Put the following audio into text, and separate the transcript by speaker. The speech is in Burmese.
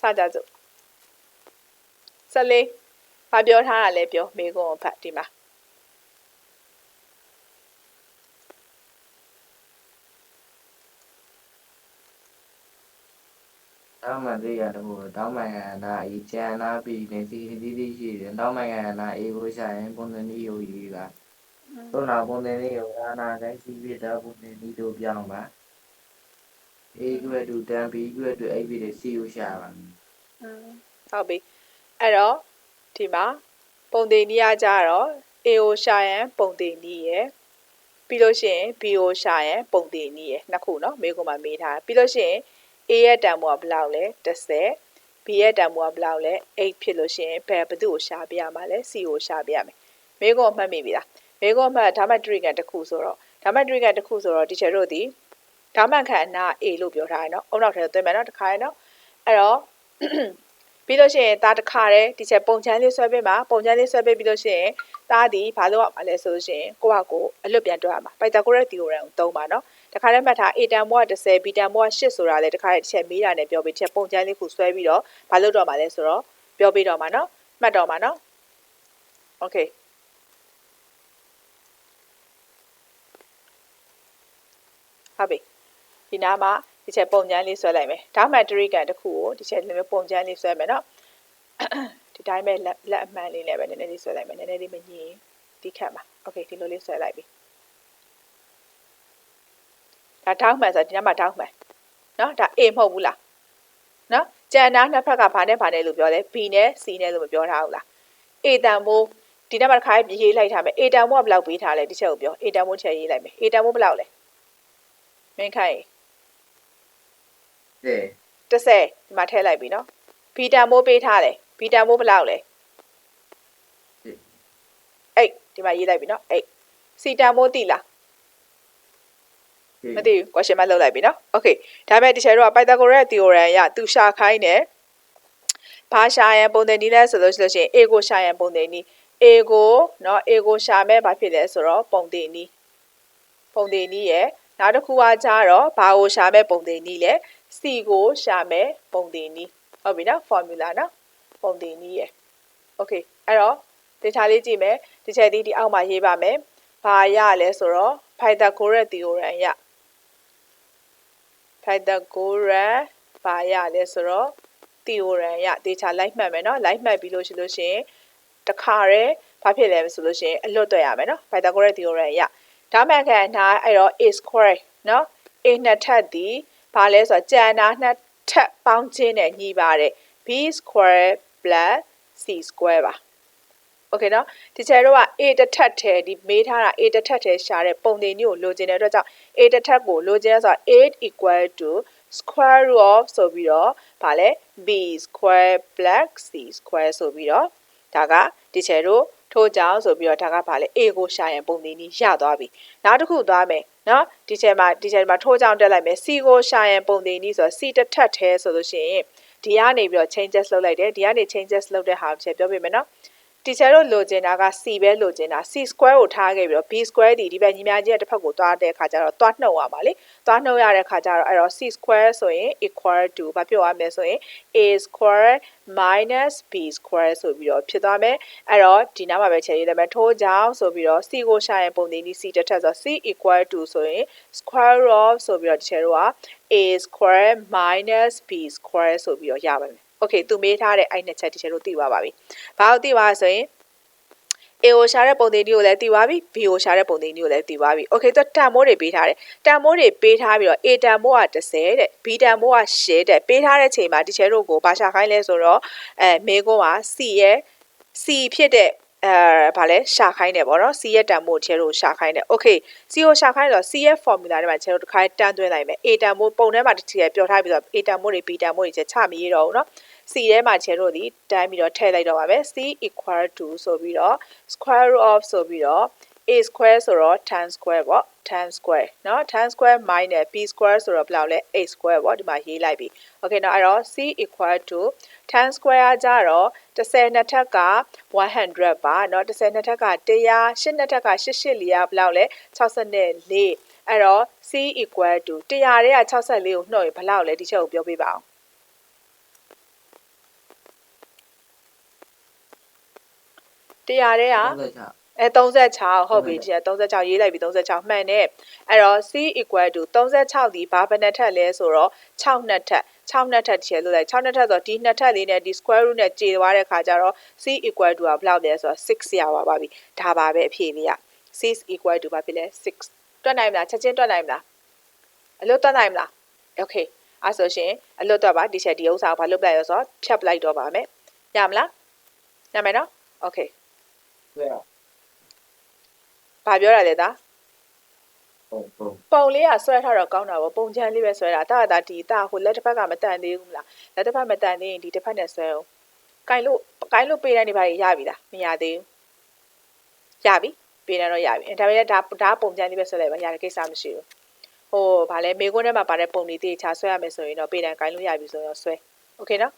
Speaker 1: စကြစို့14ဘာပြောထားတာလဲပြောမေကွန်ကိုဖတ်ဒီမှာ
Speaker 2: တောင်းမှန်သေးရတခုတောင်းမှန်ကနာအေကျန်နာပြီနေစီတီတီရှိတယ်တောင်းမှန်ကနာအေကိုရှာရင်ပုံစံလေးယူယူကတို့နာပုံစံလေးယူကနာတိုင်းစီပြတာပုံစံလေးတို့ပြောင်းပါ အေကွဲ့တူတန်ပြီးကွဲ့တူအဲ့ဒီတွေစီကိုရှာပါ
Speaker 1: ဟုတ်ပြီအဲ့တော့ဒီမှာပုံသေးနီးရကြတော့ A ကိုရှာရန်ပုံသေးနီးရယ်ပြီးလို့ရှိရင် B ကိုရှာရန်ပုံသေးနီးရယ်နှစ်ခုเนาะမေးခွန်းမှာမေးထားတယ်ပြီးလို့ရှိရင် A ရဲ့တန်ဖိုးကဘယ်လောက်လဲ30 B ရဲ့တန်ဖိုးကဘယ်လောက်လဲ8ဖြစ်လို့ရှိရင်ဘယ်ဘယ်သူ့ကိုရှာပြရမှာလဲ C ကိုရှာပြရမယ်မေးခွန်းမှတ်မိပြီလားမေးခွန်းမှတ်ဒါမှတ် trigger တစ်ခုဆိုတော့ဒါမှတ် trigger တစ်ခုဆိုတော့ teacher တို့ဒီ ။ဓာမန်ခန့်အနာ A လို့ပြောထားတယ်နော်။အုံနောက်ထဲသွင်းမယ်နော်တခါရယ်နော်။အဲ့တော့ပြီးလို့ရှိရင်ဒါတခါတည်းဒီချက်ပုံချမ်းလေးဆွဲပေးမှာပုံချမ်းလေးဆွဲပေးပြီးလို့ရှိရင်ဒါဒီဘာလို့ရမှာလဲဆိုလို့ရှိရင်ကိုယ့်ဟာကိုယ်အလွတ်ပြန်တွက်ရမှာပိုက်တာကိုရက်သီအိုရမ်ကိုသုံးပါနော်တခါတည်းမှတ်ထား A တန်ဘောက30 B တန်ဘောက8ဆိုတာလေတခါတည်းတစ်ချက်မေးတာနဲ့ပြောပြီးတစ်ချက်ပုံချမ်းလေးခုဆွဲပြီးတော့ဘာလို့တော့မှာလဲဆိုတော့ပြောပြီးတော့မှာနော်မှတ်တော့မှာနော် Okay ဟုတ်ပြီ ဒီနားမှာဒီချက်ပုံချမ်းလေးဆွဲလိုက်မယ်ဒါမှတရိကန်တစ်ခုကိုဒီချက်လေးပုံချမ်းလေးဆွဲမယ်နော် ဒီတိုင်းပဲလက်လက်အမှန်လေးနဲ့ပဲနည်းနည်းလေးဆွဲလိုက်မယ်နည်းနည်းလေးမညင်ဒီခတ်မှာโอเคဒီလိုလေးဆွဲလိုက်ပြီဒါထောက်မှန်ဆိုဒီနားမှာထောက်မှန်เนาะဒါ A မဟုတ်ဘူးလားเนาะကြံနာနှစ်ဖက်ကဘာနဲ့ဘာနဲ့လို့ပြောလဲ B နဲ့ C နဲ့လို့မပြောထားဘူးလား A တန်မိုးဒီနားမှာတစ်ခါရေးလိုက်ထားမယ် A တန်မိုးကဘယ်လောက်ပေးထားလဲဒီချက်ကိုပြော A တန်မိုးချက်ရေးလိုက်မယ် A တန်မိုးဘယ်လောက်လဲမင်းခိုင်
Speaker 2: တဲ့
Speaker 1: 30ဒီမှာထည့်လိုက်ပြီเนาะ B တန်မိုးပေးထားတယ် B တန်မိုးဘယ်လောက်လဲ8ဒီမှာရေးလိုက်ပြီเนาะ8 C တန်မိုးတိလားမသိဘူး question mark လုပ်လိုက်ပြီเนาะ okay ဒါပေမဲ့တချို့တို့က Pythagoras theorem အရသူရှာခိုင်းတယ်ဘာရှာရန်ပုံသင်နည်းလဲဆိုလို့ရှိလို့ရှိရင် A ကိုရှာရန်ပုံသင်နည်း A ကိုเนาะ A ကိုရှာမဲ့ဘာဖြစ်လဲဆိုတော့ပုံသင်နည်းပုံသင်နည်းရယ် နောက်တစ်ခုကကြတော့ဘာကိုရှာမဲ့ပုံသင်နည်းလဲ C ကိုရှာမဲ့ပုံသင်နည်းဟုတ်ပြီနော် formula နော်ပုံသင်နည်းရယ် okay အဲ့တော့ဒီချာလေးကြည့်မယ်ဒီချက်ဒီဒီအောက်မှာရေးပါမယ်ဘာရလဲဆိုတော့ Pythagoras theorem ရ Pythagoras ဘာရလဲဆိုတော့ theorem ရဒီချာလိုက်မှတ်မယ်နော်လိုက်မှတ်ပြီးလို့ရှိလို့ရှိရင်တခါတည်းဘာဖြစ်လဲဆိုလို့ရှိရင်အလွတ်တွေ့ရမယ်နော် Pythagoras theorem ရ ဒါမှန်ခံအနာအဲ့တော့ a square နော် a နှစ်ထပ်ဒီဘာလဲဆိုတော့ကြံနာနှစ်ထပ်ပေါင်းခြင်းနဲ့ညီပါတယ် b square plus c square ပါ okay เนาะဒီချေတို့က a တစ်ထပ်ထဲဒီမေးထားတာ a တစ်ထပ်ထဲရှာတဲ့ပုံသင်မျိုးကိုလိုချင်တဲ့အတွက်ကြောင့် a တစ်ထပ်ကိုလိုချင်ရဆိုတော့ 8 equal to square root of ဆိုပြီးတော့ဗာလဲ b square plus c square ဆိုပြီးတော့ဒါကဒီချေတို့ ထို့ကြောင့်ဆိုပြီးတော့ဒါကဘာလဲ A ကိုရှာရင်ပုံသင်းနီးရသွားပြီနောက်တစ်ခုသွားမယ်နော်ဒီချိန်မှာဒီချိန်မှာထိုးကြောင်တက်လိုက်မယ် C ကိုရှာရင်ပုံသင်းနီးဆိုတော့ C တစ်ထပ်ထဲဆိုလို့ရှိရင်ဒီကနေပြီးတော့ changes လုပ်လိုက်တယ်ဒီကနေ changes လုပ်တဲ့ဟာဖြစ်ပြောပြမယ်နော် ချယ်တို့လိုချင်တာက C ပဲလိုချင်တာ C square ကိုထားခဲ့ပြီးတော့ B square ဒီဒီဘက်ညီမကြီးရဲ့တစ်ဖက်ကိုသွားတဲ့အခါကျတော့သွားနှုတ်ရပါလေသွားနှုတ်ရတဲ့အခါကျတော့အဲ့တော့ C square ဆိုရင် equal to ဘာဖြစ်သွားမလဲဆိုရင် A square minus b square ဆိုပြီးတော့ဖြစ်သွားမယ်အဲ့တော့ဒီနားမှာပဲချက်ရေးလိုက်မယ်ထို့ကြောင့်ဆိုပြီးတော့ c ကိုရှာရင်ပုံသေးနည်း c တစ်ထပ်ဆို c equal to ဆိုရင် square of ဆိုပြီးတော့တစ်ချက်တော့ a square minus b square ဆိုပြီးတော့ရပါမယ် okay သူမေးထားတဲ့အဲ့နှစ်ချက် teacher တို့သိပါပါပြီဘာလို့သိပါဆိုရင် A ကိုရှာတဲ့ပုံသင်နည်းကိုလည်းသိသွားပြီ B ကိုရှာတဲ့ပုံသင်နည်းကိုလည်းသိသွားပြီ Okay သူတန်မိုးတွေပေးထားတယ်တန်မိုးတွေပေးထားပြီးတော့ A တန်မိုးက30တဲ့ B တန်မိုးက10တဲ့ပေးထားတဲ့ချိန်မှာဒီချဲတို့ကိုဘာရှာခိုင်းလဲဆိုတော့အဲမေကွန်းက C ရဲ့ C ဖြစ်တဲ့အဲဗာလဲရှာခိုင်းတယ်ပေါ့နော် C ရဲ့တန်မိုးချဲတို့ရှာခိုင်းတယ် Okay C ကိုရှာခိုင်းတော့ C ရဲ့ formula ထဲမှာချဲတို့တစ်ခါတန်းသွင်းလိုက်မယ် A တန်မိုးပုံထဲမှာတစ်ချဲပြောထားပြီးတော့ A တန်မိုးတွေ B တန်မိုးတွေချဲချမရေးတော့ဘူးเนาะ c ထဲမှာချဲတို့ဒီတိုင်းပြီးတော့ထည့်လိုက်တော့ပါပဲ c equal to ဆိုပြီးတော့ square root of ဆိုပြီးတော့ a square ဆိုတော့ tan square ပေါ့ tan square เนาะ tan square minus b square ဆိုတော့ဘယ်လောက်လဲ a square ပေါ့ဒီမှာရေးလိုက်ပြီ okay เนาะအဲ့တော့ c equal to tan square ကကြတော့30နှစ်ထက်က100ပါเนาะ30နှစ်ထက်က100 8နှစ်ထက်က88လေးကဘယ်လောက်လဲ64အဲ့တော့ c equal to 100တဲ့က64ကိုနှုတ်ရင်ဘယ်လောက်လဲဒီချက်ကိုပြောပြပါအောင် တရားတဲ့က
Speaker 2: 36
Speaker 1: အဲ36ဟုတ်ပြီဒီက36ရေးလိုက်ပြီ36မှန်တယ်အဲ့တော့ c equal to 36ဒီဘာဘယ်နှစ်ထပ်လဲဆိုတော့6နှစ်ထပ်6နှစ်ထပ်တစ်ချက်လို့လိုက်6နှစ်ထပ်ဆိုတော့ဒီနှစ်ထပ်လေးနဲ့ဒီ square root နဲ့ကျေသွားတဲ့ခါကျတော့ c equal to ကဘယ်လောက်လဲဆိုတော့6ရပါပါပြီဒါပါပဲအဖြေလေးက c is equal to ဘာဖြစ်လဲ6တွက်နိုင်မလားချက်ချင်းတွက်နိုင်မလားအလွတ်တွက်နိုင်မလား okay အဲ့ဆိုရှင်အလွတ်တွက်ပါဒီချက်ဒီဥစ္စာကိုဘာလုပ်လိုက်ရဆိုတော့ဖြတ်ပလိုက်တော့ပါမယ်ရမလားရမယ်နော် okay
Speaker 2: 对啊
Speaker 1: ဘာပြောရလဲသား
Speaker 2: ပုံပုံ
Speaker 1: ပုံလေးကဆွဲထားတော့ကောင်းတာပေါ့ပုံချမ်းလေးပဲဆွဲတာတာတာဒီတာဟိုလက်တစ်ဖက်ကမတန်သေးဘူးမလားလက်တစ်ဖက်မတန်သေးရင်ဒီတစ်ဖက်နဲ့ဆွဲအောင်ကင်လို့ကင်လို့ပေးတဲ့နေပါရပြီလားမရသေးဘူးရပြီပေးတယ်တော့ရပြီအဲဒါပေမဲ့ဒါဒါပုံချမ်းလေးပဲဆွဲလိုက်ပါရတယ်ကိစ္စမရှိဘူးဟိုဗာလဲမေကွန်းထဲမှာပါတဲ့ပုံလေးတေချာဆွဲရမယ်ဆိုရင်တော့ပေးတယ်ကင်လို့ရပြီဆိုရင်တော့ဆွဲโอเคနော်